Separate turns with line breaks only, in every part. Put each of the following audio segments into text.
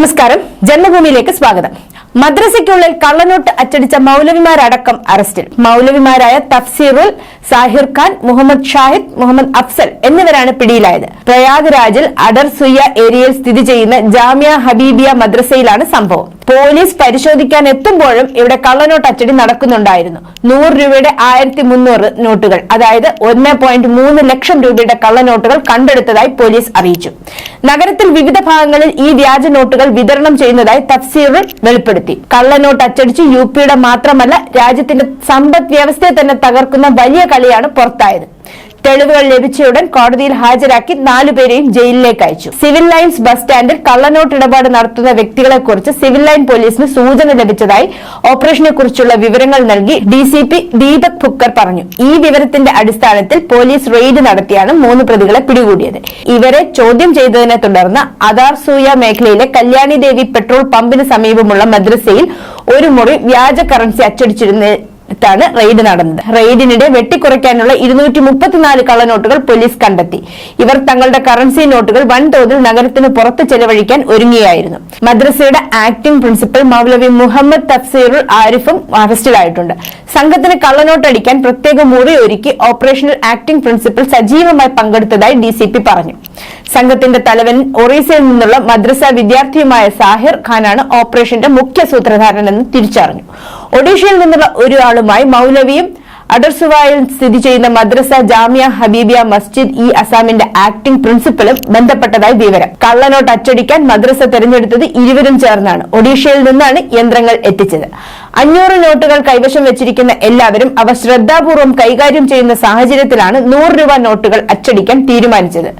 നമസ്കാരം. ജന്മഭൂമിയിലേക്ക് സ്വാഗതം. മദ്രസയ്ക്കുള്ളിൽ കള്ളനോട്ട് അച്ചടിച്ച മൗലവിമാരടക്കം അറസ്റ്റിൽ. മൗലവിമാരായ തഫ്സീറുൽ സാഹിർ ഖാൻ മുഹമ്മദ് ഷാഹിദ് മുഹമ്മദ് അഫ്സൽ എന്നിവരാണ് പിടിയിലായത്. പ്രയാഗ്രാജിൽ അഡർ സുയ്യ ഏരിയയിൽ സ്ഥിതി ചെയ്യുന്ന ജാമ്യ ഹബീബിയ മദ്രസയിലാണ് സംഭവം. പോലീസ് പരിശോധിക്കാൻ എത്തുമ്പോഴും ഇവിടെ കള്ളനോട്ട് അച്ചടി നടക്കുന്നുണ്ടായിരുന്നു. നൂറ് രൂപയുടെ ആയിരത്തി മുന്നൂറ് നോട്ടുകൾ അതായത് ഒന്ന് പോയിന്റ് മൂന്ന് ലക്ഷം രൂപയുടെ കള്ളനോട്ടുകൾ കണ്ടെടുത്തതായി പോലീസ് അറിയിച്ചു. നഗരത്തിൽ വിവിധ ഭാഗങ്ങളിൽ ഈ വ്യാജ നോട്ടുകൾ വിതരണം ചെയ്യുന്നതായി തഫ്സീറുൽ വെളിപ്പെടുത്തി. കള്ളനോട്ട് അച്ചടിച്ച് യു പിയുടെ മാത്രമല്ല രാജ്യത്തിന്റെ സമ്പദ് വ്യവസ്ഥയെ തന്നെ തകർക്കുന്ന വലിയ കളിയാണ് പുറത്തായത്. തെളിവുകൾ ലഭിച്ചയുടൻ കോടതിയിൽ ഹാജരാക്കി നാലുപേരെയും ജയിലിലേക്ക് അയച്ചു. സിവിൽ ലൈൻസ് ബസ് സ്റ്റാൻഡിൽ കള്ളനോട്ട് ഇടപാട് നടത്തുന്ന വ്യക്തികളെക്കുറിച്ച് സിവിൽ ലൈൻ പോലീസിന് സൂചന ലഭിച്ചതായി ഓപ്പറേഷനെ കുറിച്ചുള്ള വിവരങ്ങൾ നൽകി D C P Deepak Phukar പറഞ്ഞു. ഈ വിവരത്തിന്റെ അടിസ്ഥാനത്തിൽ പോലീസ് റെയ്ഡ് നടത്തിയാണ് മൂന്ന് പ്രതികളെ പിടികൂടിയത്. ഇവരെ ചോദ്യം ചെയ്തതിനെ തുടർന്ന് അദാർ സൂയ മേഖലയിലെ കല്യാണി ദേവി പെട്രോൾ പമ്പിന് സമീപമുള്ള മദ്രസയിൽ ഒരു മുറി വ്യാജ കറൻസി അച്ചടിച്ചിരുന്ന ാണ് റെയ്ഡ് നടന്നത്. റെയ്ഡിനിടെ വെട്ടിക്കുറയ്ക്കാനുള്ള ഇരുന്നൂറ്റി മുപ്പത്തിനാല് കള്ളനോട്ടുകൾ പോലീസ് കണ്ടെത്തി. ഇവർ തങ്ങളുടെ കറൻസി നോട്ടുകൾ വൻതോതിൽ നഗരത്തിന് പുറത്ത് ചെലവഴിക്കാൻ ഒരുങ്ങിയായിരുന്നു. മദ്രസയുടെ ആക്ടിംഗ് പ്രിൻസിപ്പൽ മൗലവി മുഹമ്മദ് തഫ്സീറുൽ ആരിഫും അറസ്റ്റിലായിട്ടുണ്ട്. സംഘത്തിന് കള്ളനോട്ട് അടിക്കാൻ പ്രത്യേക മുറി ഒരുക്കി ഓപ്പറേഷണൽ ആക്ടിംഗ് പ്രിൻസിപ്പൽ സജീവമായി പങ്കെടുത്തതായി ഡി പറഞ്ഞു. സംഘത്തിന്റെ തലവൻ ഒറീസയിൽ നിന്നുള്ള മദ്രസ വിദ്യാർത്ഥിയുമായ സാഹിർ ഖാനാണ് ഓപ്പറേഷന്റെ മുഖ്യ സൂത്രധാരനെന്ന് തിരിച്ചറിഞ്ഞു. ഒഡീഷയിൽ നിന്നുള്ള ഒരാളുമായി മൗലവിയും അഡർസുവായിൽ സ്ഥിതി ചെയ്യുന്ന മദ്രസ ജാമിയ ഹബീബിയ മസ്ജിദ് ഇ അസാമിന്റെ ആക്ടിംഗ് പ്രിൻസിപ്പലും ബന്ധപ്പെട്ടതായി വിവരം. കള്ളനോട്ട് അച്ചടിക്കാൻ മദ്രസ തെരഞ്ഞെടുത്തത് ഇരുവരും ചേർന്നാണ്. ഒഡീഷയിൽ നിന്നാണ് യന്ത്രങ്ങൾ എത്തിച്ചത്. അഞ്ഞൂറ് നോട്ടുകൾ കൈവശം വെച്ചിരിക്കുന്ന എല്ലാവരും അവ ശ്രദ്ധാപൂർവം കൈകാര്യം ചെയ്യുന്ന സാഹചര്യത്തിലാണ് നൂറ് രൂപ നോട്ടുകൾ അച്ചടിക്കാൻ തീരുമാനിച്ചത്.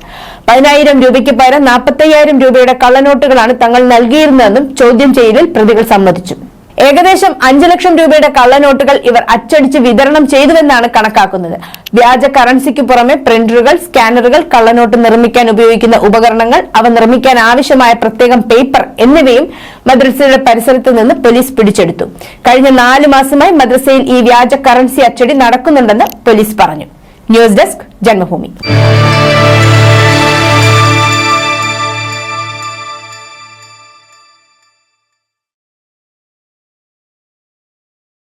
പതിനായിരം രൂപയ്ക്ക് പകരം നാൽപ്പത്തയ്യായിരം രൂപയുടെ കള്ളനോട്ടുകളാണ് തങ്ങൾ നൽകിയിരുന്നതെന്നും ചോദ്യം ചെയ്യലിൽ പ്രതികൾ സമ്മതിച്ചു. ഏകദേശം അഞ്ചു ലക്ഷം രൂപയുടെ കള്ളനോട്ടുകൾ ഇവർ അച്ചടിച്ച് വിതരണം ചെയ്തുവെന്നാണ് കണക്കാക്കുന്നത്. വ്യാജ കറൻസിക്ക് പുറമെ പ്രിന്ററുകൾ സ്കാനറുകൾ കള്ളനോട്ട് നിർമ്മിക്കാൻ ഉപയോഗിക്കുന്ന ഉപകരണങ്ങൾ അവ നിർമ്മിക്കാൻ ആവശ്യമായ പ്രത്യേകം പേപ്പർ എന്നിവയും മദ്രസയുടെ പരിസരത്ത് നിന്ന് പോലീസ് പിടിച്ചെടുത്തു. കഴിഞ്ഞ നാല് മാസമായി മദ്രസയിൽ ഈ വ്യാജ കറൻസി അച്ചടി നടക്കുന്നുണ്ടെന്ന് പോലീസ് പറഞ്ഞു. News desk Janmabhumi.